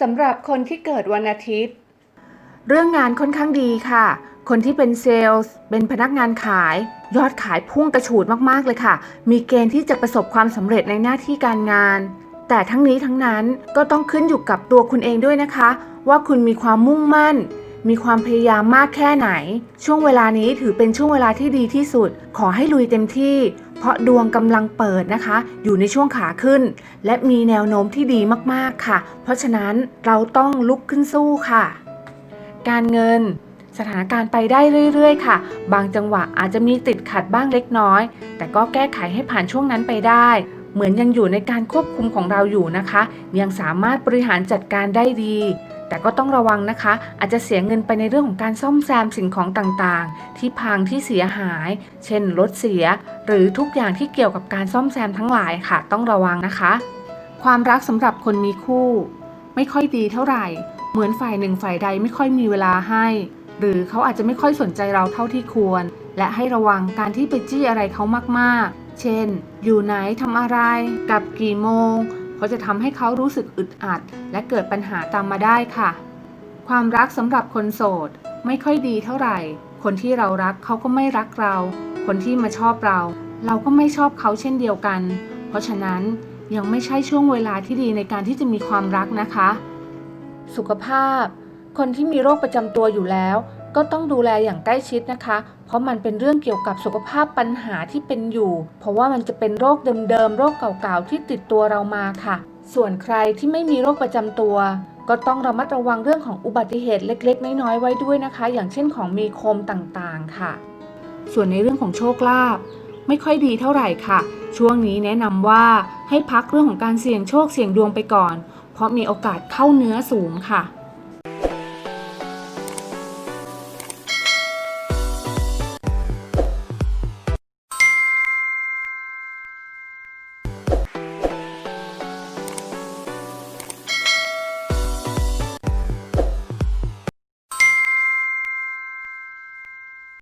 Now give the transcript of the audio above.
สำหรับคนที่เกิดวันอาทิตย์ เรื่องงานค่อนข้างดีค่ะ คนที่เป็นเซลล์เป็นพนักงานขาย ยอดขายพุ่งกระฉูดมากๆเลยค่ะ มีเกณฑ์ที่จะประสบความสำเร็จในหน้าที่การงาน แต่ทั้งนี้ทั้งนั้นก็ต้องขึ้นอยู่กับตัวคุณเองด้วยนะคะ ว่าคุณมีความมุ่งมั่น มีความพยายามมากแค่ไหน ช่วงเวลานี้ถือเป็นช่วงเวลาที่ดีที่สุด ขอให้ลุยเต็มที่ เพราะดวงกำลังเปิดนะคะ อยู่ในช่วงขาขึ้น และมีแนวโน้มที่ดีมากๆค่ะ เพราะฉะนั้นเราต้องลุกขึ้นสู้ค่ะ การเงินสถานการณ์ไปได้เรื่อยๆ ค่ะ บางจังหวะอาจจะมีติดขัดบ้างเล็กน้อย แต่ก็แก้ไขให้ผ่านช่วงนั้นไปได้ เหมือนยังอยู่ในการควบคุมของเราอยู่นะคะ ยังสามารถบริหารจัดการได้ดี แต่ก็ต้องระวังนะคะ อาจจะเสียเงินไปในเรื่องของการซ่อมแซมสิ่งของต่างๆ ที่พังที่เสียหาย เช่นรถเสีย หรือทุกอย่างที่เกี่ยวกับการซ่อมแซมทั้งหลายค่ะ ต้องระวังนะคะ ความรักสำหรับคนมีคู่ ไม่ค่อยดีเท่าไหร่ เหมือนฝ่ายหนึ่งฝ่ายใดไม่ค่อยมีเวลาให้ หรือเขาอาจจะไม่ค่อยสนใจเราเท่าที่ควร และให้ระวังการที่ไปจี้อะไรเขามากๆ เช่น อยู่ไหนทำอะไร กลับกี่โมง เพราะจะทำให้เขารู้สึกอึดอัด และเกิดปัญหาตามมาได้ค่ะ ความรักสำหรับคนโสด ไม่ค่อยดีเท่าไหร่ คนที่เรารักเขาก็ไม่รักเรา คนที่มาชอบเรา เราก็ไม่ชอบเขาเช่นเดียวกัน เพราะฉะนั้นยังไม่ใช่ช่วงเวลาที่ดีในการที่จะมีความรักนะคะ สุขภาพ คนที่มีโรคประจำตัวอยู่แล้ว ก็ต้องดูแลอย่างใกล้ชิดนะคะ เพราะมันเป็นเรื่องเกี่ยวกับสุขภาพปัญหาที่เป็นอยู่ เพราะว่ามันจะเป็นโรคเดิมๆ โรคเก่าๆ ที่ติดตัวเรามาค่ะ ส่วนใครที่ไม่มีโรคประจำตัว ก็ต้องระมัดระวังเรื่องของอุบัติเหตุเล็ก ๆ น้อยๆ ไว้ด้วยนะคะ อย่างเช่นของมีคมต่างๆ ค่ะ ส่วนในเรื่องของโชคลาภไม่ค่อยดีเท่าไหร่ค่ะ ช่วงนี้แนะนำว่าให้พักเรื่องของการเสี่ยงโชคเสี่ยงดวงไปก่อน เพราะมีโอกาสเข้าเนื้อสูงค่ะ